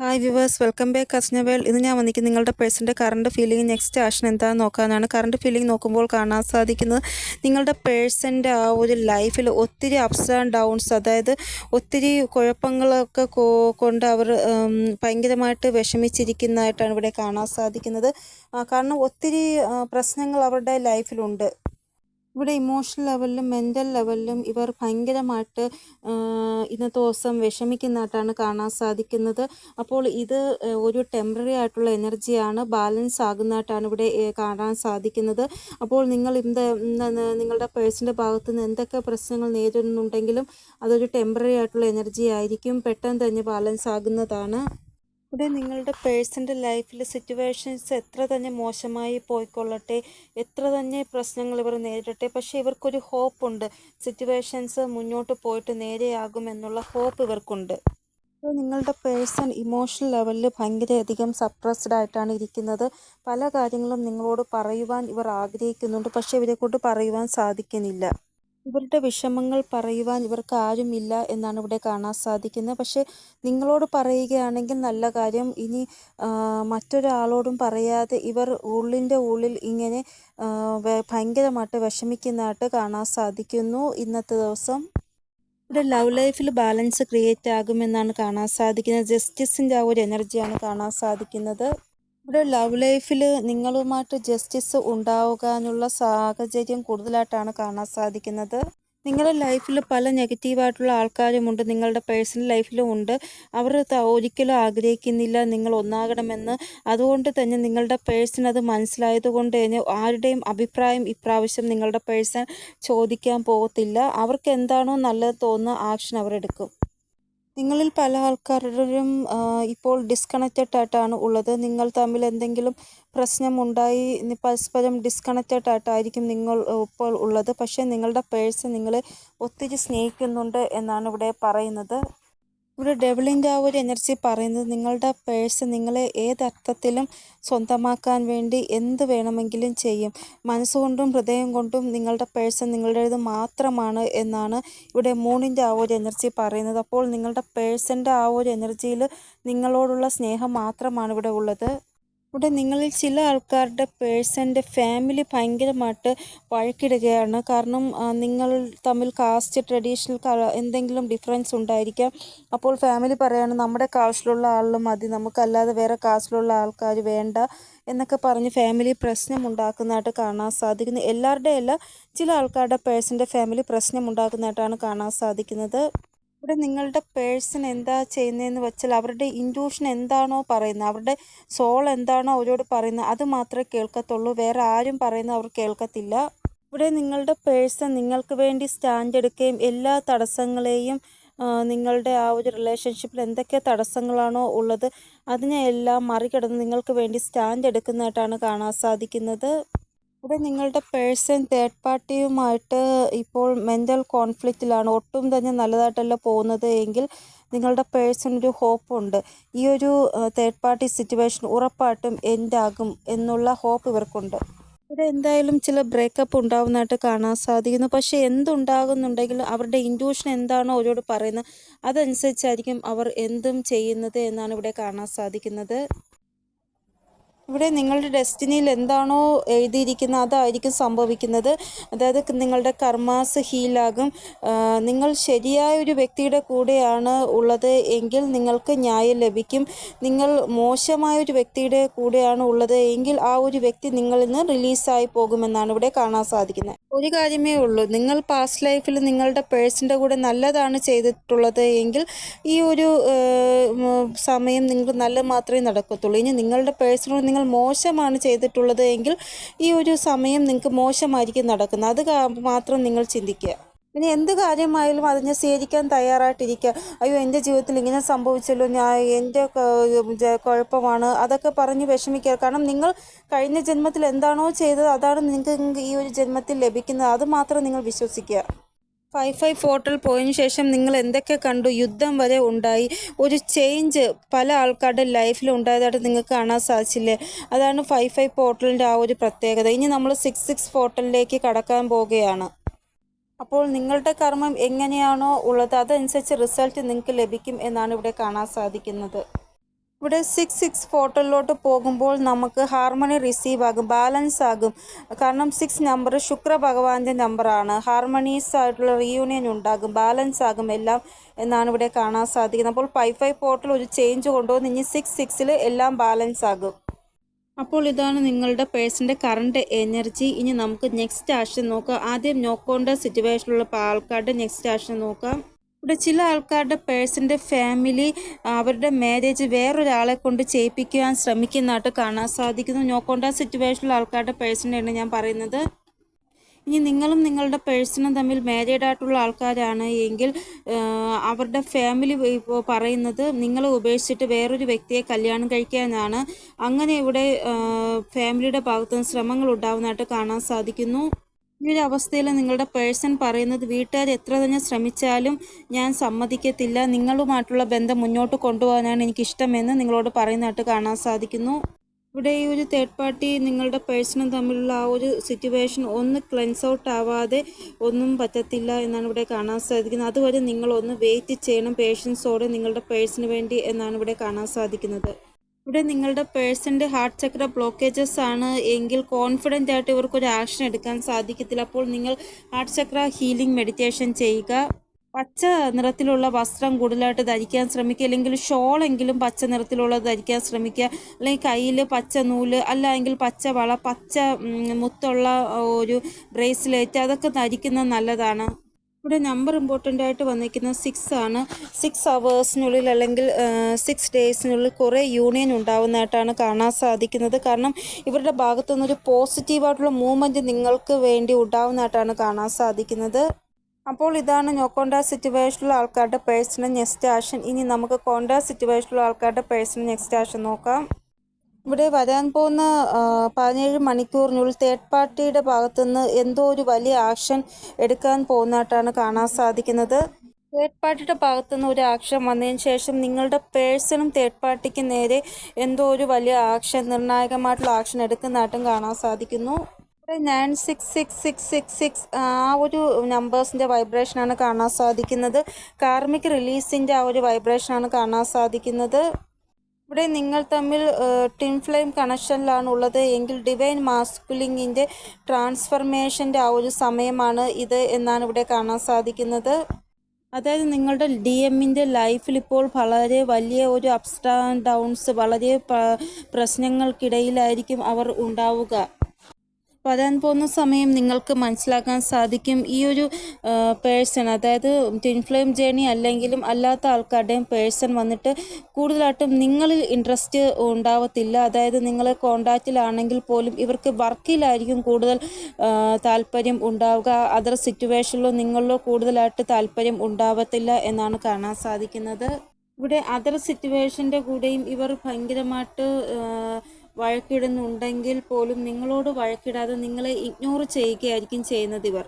Hi viewers welcome back കസ്നവേൾ ഇന്ന് ഞാൻ വന്നിരിക്കുന്നത് നിങ്ങളുടെ പേഴ്സന്റെ കറണ്ട് ഫീലിംഗ് നെക്സ്റ്റ് ആക്ഷൻ എന്താണെന്ന് നോക്കാനാണ്. കറണ്ട് ഫീലിംഗ് നോക്കുമ്പോൾ കാണാൻ സാധിക്കുന്നത് നിങ്ങളുടെ പേഴ്സന്റെ ആ ഒരു ലൈഫിൽ ഒത്തിരി അപ്സ് ആൻഡ് ഡൗൺസ് അതായത് ഒത്തിരി കുഴപ്പങ്ങളൊക്കെ കൊണ്ട് അവർ ഭയങ്കരമായിട്ട് വിഷമിച്ചിരിക്കുന്നതായിട്ടാണ് ഇവിടെ കാണാൻ സാധിക്കുന്നത്. കാരണം ഒത്തിരി പ്രശ്നങ്ങൾ അവരുടെ ലൈഫിലുണ്ട് ഇവിടെ ഇമോഷണൽ ലെവലിലും മെന്റൽ ലെവലിലും ഇവർ ഭയങ്കരമായിട്ട് ഇന്നത്തെ ദിവസം വിഷമിക്കുന്നതായിട്ടാണ് കാണാൻ സാധിക്കുന്നത്. അപ്പോൾ ഇത് ഒരു ടെമ്പററി ആയിട്ടുള്ള എനർജിയാണ് ബാലൻസ് ആകുന്നതായിട്ടാണ് ഇവിടെ കാണാൻ സാധിക്കുന്നത്. അപ്പോൾ നിങ്ങൾ ഇന്ന് നിങ്ങളുടെ പേഴ്സന്റെ ഭാഗത്ത് നിന്ന് എന്തൊക്കെ പ്രശ്നങ്ങൾ നേരിടുന്നുണ്ടെങ്കിലും അതൊരു ടെമ്പററി ആയിട്ടുള്ള എനർജി ആയിരിക്കും. പെട്ടെന്ന് തന്നെ ബാലൻസ് ആകുന്നതാണ്. ഇവിടെ നിങ്ങളുടെ പേഴ്സന്റെ ലൈഫിൽ സിറ്റുവേഷൻസ് എത്ര തന്നെ മോശമായി പോയിക്കൊള്ളട്ടെ എത്ര തന്നെ പ്രശ്നങ്ങൾ ഇവർ നേരിടട്ടെ പക്ഷേ ഇവർക്കൊരു ഹോപ്പ് ഉണ്ട് സിറ്റുവേഷൻസ് മുന്നോട്ട് പോയിട്ട് നേരെയാകും എന്നുള്ള ഹോപ്പ് ഇവർക്കുണ്ട്. അപ്പോൾ നിങ്ങളുടെ പേഴ്സൺ ഇമോഷണൽ ലെവലിൽ ഭയങ്കരയധികം സപ്രസ്ഡ് ആയിട്ടാണ് ഇരിക്കുന്നത്. പല കാര്യങ്ങളും നിങ്ങളോട് പറയുവാൻ ഇവർ ആഗ്രഹിക്കുന്നുണ്ട് പക്ഷേ ഇവരെക്കൊണ്ട് പറയുവാൻ സാധിക്കുന്നില്ല. ഇവരുടെ വിഷമങ്ങൾ പറയുവാൻ ഇവർക്ക് ആരുമില്ല എന്നാണ് ഇവിടെ കാണാൻ സാധിക്കുന്നത്. പക്ഷേ നിങ്ങളോട് പറയുകയാണെങ്കിൽ നല്ല കാര്യം. ഇനി മറ്റൊരാളോടും പറയാതെ ഇവർ ഉള്ളിന്റെ ഉള്ളിൽ ഇങ്ങനെ ഭയങ്കരമായിട്ട് വിഷമിക്കുന്നതായിട്ട് കാണാൻ സാധിക്കുന്നു ഇന്നത്തെ ദിവസം. ഇവിടെ ലവ് ലൈഫിൽ ബാലൻസ് ക്രിയേറ്റ് ആകുമെന്നാണ് കാണാൻ സാധിക്കുന്നത്. ജസ്റ്റിസിന്റെ ആ ഒരു എനർജിയാണ് കാണാൻ സാധിക്കുന്നത്. ഇവിടെ ലവ് ലൈഫിൽ നിങ്ങളുമായിട്ട് ജസ്റ്റിസ് ഉണ്ടാവുക എന്നുള്ള സാഹചര്യം കൂടുതലായിട്ടാണ് കാണാൻ സാധിക്കുന്നത്. നിങ്ങളുടെ ലൈഫിൽ പല നെഗറ്റീവായിട്ടുള്ള ആൾക്കാരുമുണ്ട് നിങ്ങളുടെ പേഴ്സണൽ ലൈഫിലും ഉണ്ട്. അവർ ഒരിക്കലും ആഗ്രഹിക്കുന്നില്ല നിങ്ങൾ ഒന്നാകണമെന്ന്. അതുകൊണ്ട് തന്നെ നിങ്ങളുടെ പേഴ്സൺ അത് മനസ്സിലായതുകൊണ്ട് തന്നെ ആരുടെയും അഭിപ്രായം ഇപ്രാവശ്യം നിങ്ങളുടെ പേഴ്സൺ ചോദിക്കാൻ പോകത്തില്ല. അവർക്ക് എന്താണോ നല്ലത് തോന്നുന്ന ആക്ഷൻ അവർ എടുക്കും. നിങ്ങളിൽ പല ആൾക്കാരും ഇപ്പോൾ ഡിസ്കണക്റ്റഡ് ആയിട്ടാണ് ഉള്ളത്. നിങ്ങൾ തമ്മിൽ എന്തെങ്കിലും പ്രശ്നമുണ്ടായി പരസ്പരം ഡിസ്കണക്റ്റഡ് ആയിട്ടായിരിക്കും നിങ്ങൾ ഇപ്പോൾ ഉള്ളത്. പക്ഷേ നിങ്ങളുടെ പേഴ്സൺ നിങ്ങളെ ഒത്തിരി സ്നേഹിക്കുന്നുണ്ട് എന്നാണ് ഇവിടെ പറയുന്നത്. ഇവിടെ ഡബിളിന്റെ ആ ഒരു എനർജി പറയുന്നത് നിങ്ങളുടെ പേഴ്സ് നിങ്ങളെ ഏതർത്ഥത്തിലും സ്വന്തമാക്കാൻ വേണ്ടി എന്ത് വേണമെങ്കിലും ചെയ്യും. മനസ്സുകൊണ്ടും ഹൃദയം കൊണ്ടും നിങ്ങളുടെ പേഴ്സൺ നിങ്ങളുടേത് മാത്രമാണ് എന്നാണ് ഇവിടെ മൂണിന്റെ ആ ഒരു എനർജി പറയുന്നത്. അപ്പോൾ നിങ്ങളുടെ പേഴ്സന്റെ ആ ഒരു എനർജിയിൽ നിങ്ങളോടുള്ള സ്നേഹം മാത്രമാണ് ഇവിടെ ഉള്ളത്. ഇവിടെ നിങ്ങളിൽ ചില ആൾക്കാരുടെ പേഴ്സന്റെ ഫാമിലി ഭയങ്കരമായിട്ട് വഴക്കിടുകയാണ്. കാരണം നിങ്ങൾ തമ്മിൽ കാസ്റ്റ് ട്രഡീഷണൽ എന്തെങ്കിലും ഡിഫറൻസ് ഉണ്ടായിരിക്കാം. അപ്പോൾ ഫാമിലി പറയാണ് നമ്മുടെ കാസ്റ്റിലുള്ള ആൾ മതി നമുക്കല്ലാതെ വേറെ കാസ്റ്റിലുള്ള ആൾക്കാർ വേണ്ട എന്നൊക്കെ പറഞ്ഞ് ഫാമിലി പ്രശ്നം ഉണ്ടാക്കുന്നതായിട്ട് കാണാൻ സാധിക്കുന്നു. എല്ലാവരുടെയല്ല ചില ആൾക്കാരുടെ പേഴ്സന്റെ ഫാമിലി പ്രശ്നം ഉണ്ടാക്കുന്നതായിട്ടാണ് കാണാൻ സാധിക്കുന്നത്. ഇവിടെ നിങ്ങളുടെ പേഴ്സൺ എന്താ ചെയ്യുന്നതെന്ന് വെച്ചാൽ അവരുടെ ഇന്റ്യൂഷൻ എന്താണോ പറയുന്നത് അവരുടെ സോൾ എന്താണോ അവരോട് പറയുന്നത് അത് മാത്രമേ കേൾക്കത്തുള്ളൂ വേറെ ആരും പറയുന്നത് അവർ കേൾക്കത്തില്ല. ഇവിടെ നിങ്ങളുടെ പേഴ്സൺ നിങ്ങൾക്ക് വേണ്ടി സ്റ്റാൻഡ് എടുക്കുകയും എല്ലാ തടസ്സങ്ങളെയും നിങ്ങളുടെ ആ ഒരു റിലേഷൻഷിപ്പിൽ എന്തൊക്കെ തടസ്സങ്ങളാണോ ഉള്ളത് അതിനെ എല്ലാം മറികടന്ന് നിങ്ങൾക്ക് വേണ്ടി സ്റ്റാൻഡ് എടുക്കുന്നതായിട്ടാണ് കാണാൻ സാധിക്കുന്നത്. ഇവിടെ നിങ്ങളുടെ പേഴ്സൺ തേർഡ് പാർട്ടിയുമായിട്ട് ഇപ്പോൾ മെന്റൽ കോൺഫ്ലിക്റ്റിലാണ്. ഒട്ടും തന്നെ നല്ലതായിട്ടല്ല പോകുന്നത് എങ്കിൽ നിങ്ങളുടെ പേഴ്സൺ ഒരു ഹോപ്പുണ്ട് ഈ ഒരു തേർഡ് പാർട്ടി സിറ്റുവേഷൻ ഉറപ്പായിട്ടും എൻഡാകും എന്നുള്ള ഹോപ്പ് ഇവർക്കുണ്ട്. ഇവിടെ എന്തായാലും ചില ബ്രേക്കപ്പ് ഉണ്ടാവുന്നതായിട്ട് കാണാൻ സാധിക്കുന്നു. പക്ഷേ എന്തുണ്ടാകുന്നുണ്ടെങ്കിലും അവരുടെ ഇൻഡ്യൂഷൻ എന്താണോ അവരോട് പറയുന്നത് അതനുസരിച്ചായിരിക്കും അവർ എന്തും ചെയ്യുന്നത് എന്നാണ് ഇവിടെ കാണാൻ സാധിക്കുന്നത്. ഇവിടെ നിങ്ങളുടെ ഡെസ്റ്റിനിയിൽ എന്താണോ എഴുതിയിരിക്കുന്നത് അതായിരിക്കും സംഭവിക്കുന്നത്. അതായത് നിങ്ങളുടെ കർമാസ് ഹീലാകും. നിങ്ങൾ ശരിയായ ഒരു വ്യക്തിയുടെ കൂടെയാണ് ഉള്ളത് എങ്കിൽ നിങ്ങൾക്ക് ന്യായം ലഭിക്കും. നിങ്ങൾ മോശമായ ഒരു വ്യക്തിയുടെ കൂടെയാണ് ഉള്ളത് എങ്കിൽ ആ ഒരു വ്യക്തി നിങ്ങളിൽ നിന്ന് റിലീസായി പോകുമെന്നാണ് ഇവിടെ കാണാൻ സാധിക്കുന്നത്. ഒരു കാര്യമേ ഉള്ളൂ. നിങ്ങൾ പാസ്റ്റ് ലൈഫിൽ നിങ്ങളുടെ പേഴ്സിന്റെ കൂടെ നല്ലതാണ് ചെയ്തിട്ടുള്ളത് എങ്കിൽ ഈ ഒരു സമയം നിങ്ങൾക്ക് നല്ല മാത്രമേ നടക്കത്തുള്ളൂ. ഇനി നിങ്ങളുടെ പേഴ്സണോട് നിങ്ങൾ മോശമാണ് ചെയ്തിട്ടുള്ളത് എങ്കിൽ ഈ ഒരു സമയം നിങ്ങൾക്ക് മോശമായിരിക്കും നടക്കുന്നത്. അത് മാത്രം നിങ്ങൾ ചിന്തിക്കുക. ഇനി എന്ത് കാര്യമായാലും അതിനെ സ്വീകരിക്കാൻ തയ്യാറായിട്ടിരിക്കുക. അയ്യോ എന്റെ ജീവിതത്തിൽ ഇങ്ങനെ സംഭവിച്ചല്ലോ ഞാൻ എന്റെ കുഴപ്പമാണ്. അതൊക്കെ പറഞ്ഞ് വിഷമിക്കുക. കാരണം നിങ്ങൾ കഴിഞ്ഞ ജന്മത്തിൽ എന്താണോ ചെയ്തത് അതാണ് നിങ്ങൾക്ക് ഈ ഒരു ജന്മത്തിൽ ലഭിക്കുന്നത്. അത് മാത്രം നിങ്ങൾ വിശ്വസിക്കുക. ഫൈവ് ഫൈവ് പോർട്ടൽ പോയതിനു ശേഷം നിങ്ങൾ എന്തൊക്കെ കണ്ടു? യുദ്ധം വരെ ഉണ്ടായി. ഒരു ചേഞ്ച് പല ആൾക്കാരുടെ ലൈഫിൽ ഉണ്ടായതായിട്ട് നിങ്ങൾക്ക് കാണാൻ സാധിച്ചില്ലേ? അതാണ് ഫൈവ് ഫൈവ് പോർട്ടലിന്റെ ആ ഒരു പ്രത്യേകത. ഇനി നമ്മൾ സിക്സ് സിക്സ് പോർട്ടലിലേക്ക് കടക്കാൻ പോവുകയാണ്. അപ്പോൾ നിങ്ങളുടെ കർമ്മം എങ്ങനെയാണോ ഉള്ളത് അതനുസരിച്ച് റിസൾട്ട് നിങ്ങൾക്ക് ലഭിക്കും എന്നാണ് ഇവിടെ കാണാൻ സാധിക്കുന്നത്. ഇവിടെ സിക്സ് സിക്സ് ഫോട്ടോയിലോട്ട് പോകുമ്പോൾ നമുക്ക് ഹാർമണി റിസീവ് ആകും ബാലൻസ് ആകും. കാരണം സിക്സ് നമ്പർ ശുക്ര ഭഗവാന്റെ നമ്പറാണ് ഹാർമണീസ് ആയിട്ടുള്ള റീയൂണിയൻ ഉണ്ടാകും ബാലൻസ് ആകും എല്ലാം എന്നാണ് ഇവിടെ കാണാൻ സാധിക്കുന്നത്. അപ്പോൾ ഫൈവ് ഫൈവ് പോർട്ടൽ ഒരു ചേഞ്ച് കൊണ്ടുവന്ന് ഇനി സിക്സ് സിക്സിൽ എല്ലാം ബാലൻസ് ആകും. അപ്പോൾ ഇതാണ് നിങ്ങളുടെ പേഴ്സിന്റെ കറണ്ട് എനർജി ഇനി നമുക്ക് നെക്സ്റ്റ് ആക്ഷൻ നോക്കാം. ആദ്യം നോക്കേണ്ട സിറ്റുവേഷനിലുള്ള ആൾക്കാരുടെ നെക്സ്റ്റ് ആക്ഷൻ നോക്കാം. ഇവിടെ ചില ആൾക്കാരുടെ പേഴ്സന്റെ ഫാമിലി അവരുടെ മാരേജ് വേറൊരാളെ കൊണ്ട് ചെയ്യിപ്പിക്കുവാൻ ശ്രമിക്കുന്നതായിട്ട് കാണാൻ സാധിക്കുന്നു. നോക്കോണ്ട സിറ്റുവേഷനിലുള്ള ആൾക്കാരുടെ പേഴ്സന്റെയാണ് ഞാൻ പറയുന്നത്. ഇനി നിങ്ങളും നിങ്ങളുടെ പേഴ്സണും തമ്മിൽ മാരീഡ് ആയിട്ടുള്ള ആൾക്കാരാണ് എങ്കിൽ അവരുടെ ഫാമിലി ഇപ്പോൾ പറയുന്നത് നിങ്ങളെ ഉപേക്ഷിച്ചിട്ട് വേറൊരു വ്യക്തിയെ കല്യാണം കഴിക്കാനാണ് അങ്ങനെ ഇവിടെ ഫാമിലിയുടെ ഭാഗത്തുനിന്ന് ശ്രമങ്ങൾ ഉണ്ടാവുന്നതായിട്ട് കാണാൻ സാധിക്കുന്നു. ഈ ഒരു അവസ്ഥയിൽ നിങ്ങളുടെ പേഴ്സൺ പറയുന്നത് വീട്ടുകാർ എത്ര തന്നെ ശ്രമിച്ചാലും ഞാൻ സമ്മതിക്കത്തില്ല. നിങ്ങളുമായിട്ടുള്ള ബന്ധം മുന്നോട്ട് കൊണ്ടുപോകാനാണ് എനിക്കിഷ്ടമെന്ന് നിങ്ങളോട് പറയുന്നതായിട്ട് കാണാൻ സാധിക്കുന്നു. ഇവിടെ ഈ ഒരു തേർഡ് പാർട്ടി നിങ്ങളുടെ പേഴ്സണും തമ്മിലുള്ള ആ ഒരു സിറ്റുവേഷൻ ഒന്ന് ക്ലെൻസ് ഔട്ട് ആവാതെ ഒന്നും പറ്റത്തില്ല എന്നാണ് ഇവിടെ കാണാൻ സാധിക്കുന്നത്. അതുവരെ നിങ്ങളൊന്ന് വെയിറ്റ് ചെയ്യണം പേഷ്യൻസോടെ നിങ്ങളുടെ പേഴ്സണിന് വേണ്ടി എന്നാണ് ഇവിടെ കാണാൻ സാധിക്കുന്നത്. ഇവിടെ നിങ്ങളുടെ പേഴ്സന്റെ ഹാർട്ട് ചക്ര ബ്ലോക്കേജസ് ആണ് എങ്കിൽ കോൺഫിഡന്റ് ആയിട്ട് ഇവർക്കൊരു ആക്ഷൻ എടുക്കാൻ സാധിക്കത്തില്ല. അപ്പോൾ നിങ്ങൾ ഹാർട്ട് ചക്ര ഹീലിംഗ് മെഡിറ്റേഷൻ ചെയ്യുക. പച്ച നിറത്തിലുള്ള വസ്ത്രം കൂടുതലായിട്ട് ധരിക്കാൻ ശ്രമിക്കുക അല്ലെങ്കിൽ ഷോളെങ്കിലും പച്ച നിറത്തിലുള്ളത് ധരിക്കാൻ ശ്രമിക്കുക. അല്ലെങ്കിൽ കയ്യിൽ പച്ച നൂൽ അല്ലെങ്കിൽ പച്ച വള പച്ച മുത്തുള്ള ഒരു ബ്രേസ്ലെറ്റ് അതൊക്കെ ധരിക്കുന്നത് നല്ലതാണ്. ഇവിടെ നമ്പർ ഇമ്പോർട്ടന്റ് ആയിട്ട് വന്നിരിക്കുന്നത് സിക്സ് ആണ്. സിക്സ് അവേഴ്സിനുള്ളിൽ അല്ലെങ്കിൽ സിക്സ് ഡേയ്സിനുള്ളിൽ കുറേ യൂണിയൻ ഉണ്ടാകുന്നതായിട്ടാണ് കാണാൻ സാധിക്കുന്നത്. കാരണം ഇവരുടെ ഭാഗത്തു നിന്നൊരു പോസിറ്റീവായിട്ടുള്ള മൂവ്മെന്റ് നിങ്ങൾക്ക് വേണ്ടി ഉണ്ടാകുന്നതായിട്ടാണ് കാണാൻ സാധിക്കുന്നത്. അപ്പോൾ ഇതാണ് നോ കോൺടാക്ട് സിറ്റുവേഷനിലുള്ള ആൾക്കാരുടെ പേഴ്സണൽ നെക്സ്റ്റ് ആക്ഷൻ ഇനി നമുക്ക് കോൺടാക്ട് സിറ്റുവേഷനിലുള്ള ആൾക്കാരുടെ പേഴ്സണൽ നെക്സ്റ്റ് ആക്ഷൻ നോക്കാം. ഇവിടെ വരാൻ പോകുന്ന പതിനേഴ് മണിക്കൂറിനുള്ളിൽ തേർഡ് പാർട്ടിയുടെ ഭാഗത്തുനിന്ന് എന്തോ ഒരു വലിയ ആക്ഷൻ എടുക്കാൻ പോകുന്നതായിട്ടാണ് കാണാൻ സാധിക്കുന്നത്. തേർഡ് പാർട്ടിയുടെ ഭാഗത്തുനിന്ന് ഒരു ആക്ഷൻ വന്നതിന് ശേഷം നിങ്ങളുടെ പേഴ്സണും തേർഡ് പാർട്ടിക്ക് നേരെ എന്തോ ഒരു വലിയ ആക്ഷൻ നിർണായകമായിട്ടുള്ള ആക്ഷൻ എടുക്കുന്നതായിട്ടും കാണാൻ സാധിക്കുന്നു. Nine six six six six six ആ ഒരു നമ്പേഴ്സിന്റെ വൈബ്രേഷനാണ് കാണാൻ സാധിക്കുന്നത്. കാർമിക് റിലീസിന്റെ ആ ഒരു വൈബ്രേഷനാണ് കാണാൻ സാധിക്കുന്നത്. ഇവിടെ നിങ്ങൾ തമ്മിൽ ടിൻ ഫ്ലെയിം കണക്ഷനിലാണ് ഉള്ളത്. എങ്കിൽ ഡിവൈൻ മാസ്കുലിങ്ങിന്റെ ട്രാൻസ്ഫർമേഷന്റെ ആ ഒരു സമയമാണ് ഇത് എന്നാണ് ഇവിടെ കാണാൻ സാധിക്കുന്നത്. അതായത് നിങ്ങളുടെ ഡി എമ്മിന്റെ ലൈഫിൽ ഇപ്പോൾ വളരെ വലിയ ഒരു അപ്സ് ആൻഡ് ഡൗൺസ് വളരെ പ്രശ്നങ്ങൾക്കിടയിലായിരിക്കും അവർ ഉണ്ടാവുക. വരാൻ പോകുന്ന സമയം നിങ്ങൾക്ക് മനസ്സിലാക്കാൻ സാധിക്കും. ഈ ഒരു പേഴ്സൺ അതായത് ട്വിൻ ഫ്ലെയിം ജേണി അല്ലെങ്കിലും അല്ലാത്ത ആൾക്കാരുടെയും പേഴ്സൺ വന്നിട്ട് കൂടുതലായിട്ടും നിങ്ങളിൽ ഇൻട്രസ്റ്റ് ഉണ്ടാവത്തില്ല. അതായത് നിങ്ങളെ കോണ്ടാക്റ്റിലാണെങ്കിൽ പോലും ഇവർക്ക് വർക്കിലായിരിക്കും കൂടുതൽ താല്പര്യം ഉണ്ടാവുക. അതർ സിറ്റുവേഷനിലോ നിങ്ങളിലോ കൂടുതലായിട്ട് താല്പര്യം ഉണ്ടാവത്തില്ല എന്നാണ് കാണാൻ സാധിക്കുന്നത്. ഇവിടെ അതർ സിറ്റുവേഷന്റെ കൂടെയും ഇവർ ഭയങ്കരമായിട്ട് വഴക്കിടുന്നുണ്ടെങ്കിൽ പോലും നിങ്ങളോട് വഴക്കിടാതെ നിങ്ങളെ ഇഗ്നോർ ചെയ്യുകയായിരിക്കും ചെയ്യുന്നത് ഇവർ.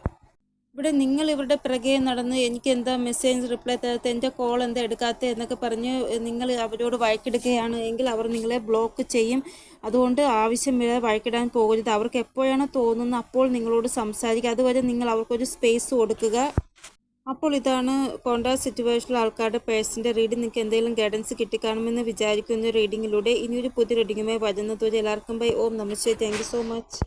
ഇവിടെ നിങ്ങൾ ഇവരുടെ പിറകെ നടന്ന് എനിക്ക് എന്താ മെസ്സേജ് റിപ്ലൈ തരാത്ത എന്റെ കോൾ എന്താ എടുക്കാത്ത എന്നൊക്കെ പറഞ്ഞ് നിങ്ങൾ അവരോട് വഴക്കിടുകയാണ് എങ്കിൽ അവർ നിങ്ങളെ ബ്ലോക്ക് ചെയ്യും. അതുകൊണ്ട് ആവശ്യമില്ല വഴക്കിടാൻ പോകരുത്. അവർക്ക് എപ്പോഴാണ് തോന്നുന്നത് അപ്പോൾ നിങ്ങളോട് സംസാരിക്കുക. അതുവരെ നിങ്ങൾ അവർക്കൊരു സ്പേസ് കൊടുക്കുക. അപ്പോൾ ഇതാണ് കോണ്ടാക്ട് സിറ്റുവേഷനിൽ ആൾക്കാരുടെ പേഴ്സിന്റെ റീഡിംഗ് നിങ്ങൾക്ക് എന്തെങ്കിലും ഗൈഡൻസ് കിട്ടിക്കാണുമെന്ന് വിചാരിക്കുന്ന റീഡിങ്ങിലൂടെ ഇനിയൊരു പുതിയ റീഡിങ്ങുമായി വരുന്നതുവരെ എല്ലാവർക്കും ബൈ ഓം നമസ്തേ താങ്ക് സോ മച്ച്